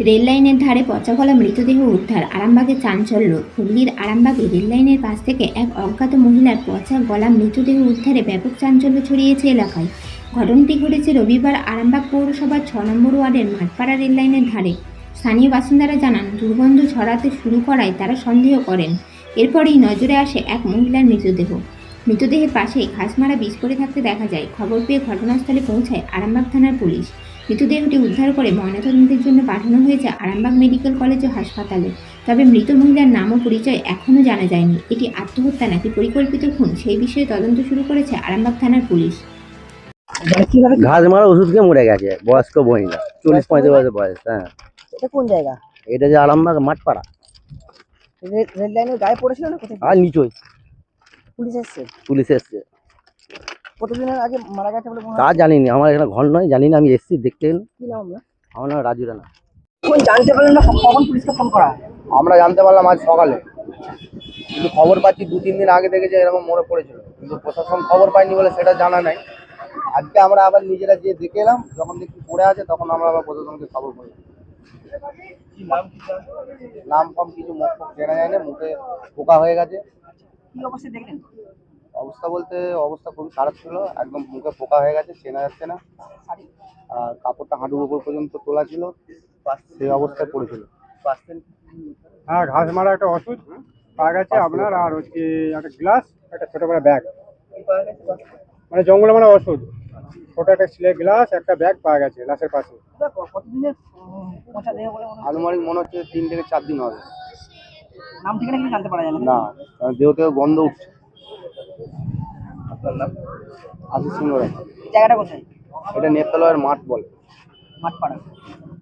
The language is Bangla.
রেল লাইনের ধারে পচা গলা মৃতদেহ উদ্ধার। আরামবাগে চাঞ্চল্য। হুগলির আরামবাগে রেল লাইনের পাশ থেকে এক অজ্ঞাত মহিলার পচা গলা মৃতদেহ উদ্ধারে ব্যাপক চাঞ্চল্য ছড়িয়েছে এলাকায়। ঘটনাটি ঘটেছে রবিবার আরামবাগ পৌরসভার ছ নম্বর ওয়ার্ডের মাঠপাড়া রেল লাইনের ধারে। স্থানীয় বাসিন্দারা জানান, দুর্গন্ধ ছড়াতে শুরু করায় তারা সন্দেহ করেন। এরপরেই নজরে আসে এক মহিলার মৃতদেহ। মৃতদেহের পাশেই ঘাসমারা বিষ পড়ে থাকতে দেখা যায়। খবর পেয়ে ঘটনাস্থলে পৌঁছায় আরামবাগ থানার পুলিশ। মৃতদেহটি উদ্ধার করে ময়নাতদন্তের জন্য পাঠানো হয়েছে আরামবাগ মেডিকেল কলেজ ও হাসপাতালে। তবে মৃত মহিলার নাম ও পরিচয় এখনও জানা যায়নি। এটি আত্মহত্যা নাকি পরিকল্পিত খুন সেই বিষয়ে তদন্ত শুরু করেছে আরামবাগ থানার পুলিশ। কীভাবে ঘাস মারা ওষুধ খেয়ে মরে গেছে বয়স্ক মহিলা। চল্লিশ পঁয়ত্রিশ বছর বয়স হ্যাঁ। এটা কোন জায়গা? এটা যে আরামবাগ মাঠপাড়া। রেল লাইনের গায়ে পড়েছিল না কোথায়? আর নিচই। পুলিশ এসছে? পুলিশ এসছে। কতদিনের আগে মারা গেছে বলে তা জানি না আমার এখানে ঘর নয় জানি না আমি এসছি দেখতে এলাম। কি নাম আমরা আমার নাম রাজু রানা। কোন জানতে পারলেন না কখন পুলিশকে ফোন করা আমরা জানতে পারলাম আজ সকালে। কিন্তু খবর পাচ্ছি দু তিন দিন আগে থেকে যে এরকম মরে পড়েছিল। কিন্তু প্রশাসন খবর পায়নি বলে সেটা জানা নাই। আজকে আমরা আবার নিজেরা গিয়ে দেখে এলাম যখন দেখি পড়ে আছে তখন আমরা আবার প্রশাসনকে খবর করি। নাম ফাম কিছু মুখ ফুখ চেনা যায় না মুখে পোকা হয়ে গেছে। কি দেখলেন? অবস্থা বলতে অবস্থা খুবই খারাপ ছিল। একদম মুখে পোকা হয়ে গেছে চেনা যাচ্ছে না। আর কাপড়টা হাঁটুর উপর পর্যন্ত তোলা ছিল সেই অবস্থায় পড়েছিল। হ্যাঁ ঘাস মারা একটা ওষুধ পাওয়া গেছে আপনার আর হচ্ছে একটা গ্লাস একটা ছোট বড় ব্যাগ। কি পাওয়া গেছে? কত? মানে জঙ্গলে মারা ওষুধ। ছোট একটা স্টিলের গ্লাস একটা ব্যাগ পাওয়া গেছে লাশের পাশে। মনে আনুমানিক মনে হচ্ছে তিন থেকে চার দিন হবে। নাম ঠিকানা কিছু জানতে পারা যায় না? দেহ থেকে গন্ধ উঠছে। আশিস সিংহ রায়। জায়গাটা কোথায়? এটা নেতালয়ের মাঠ বলে। মাঠপাড়া।